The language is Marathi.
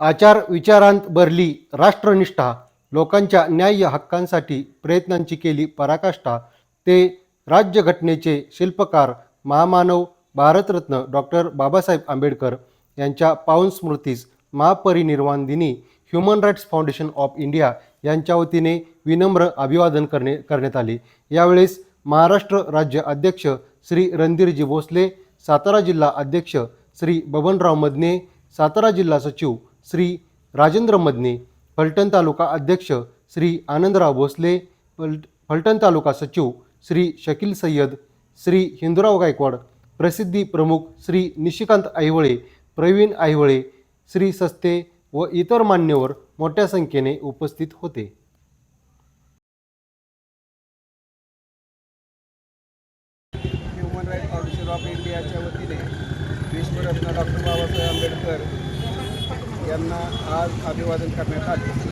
आचार विचारांत भरली राष्ट्रनिष्ठा लोकांच्या न्याय्य हक्कांसाठी प्रयत्नांची केली पराकाष्ठा ते राज्यघटनेचे शिल्पकार महामानव भारतरत्न डॉक्टर बाबासाहेब आंबेडकर यांच्या पावन स्मृतीस महापरिनिर्वाण दिनी Human Rights Foundation of India यांच्या वतीने विनम्र अभिवादन करणे करण्यात आले. यावेळेस महाराष्ट्र राज्य अध्यक्ष श्री रणधीरजी भोसले सातारा जिल्हा अध्यक्ष श्री बबनराव मदने सातारा जिल्हा सचिव श्री राजेंद्र मदने फलटण तालुका अध्यक्ष श्री आनंदराव भोसले फल फलटण तालुका सचिव श्री शकील सय्यद श्री हिंदुराव गायकवाड प्रसिद्धी प्रमुख श्री निशिकांत आहिवळे प्रवीण आहिवळे श्री सस्ते व इतर मान्यवर मोठ्या संख्येने उपस्थित होते. ह्युमन राईट फाउंडेशन ऑफ इंडियाच्या वतीने विश्वरत्न डॉक्टर बाबासाहेब आंबेडकर यांना आज अभिवादन करण्यात आले.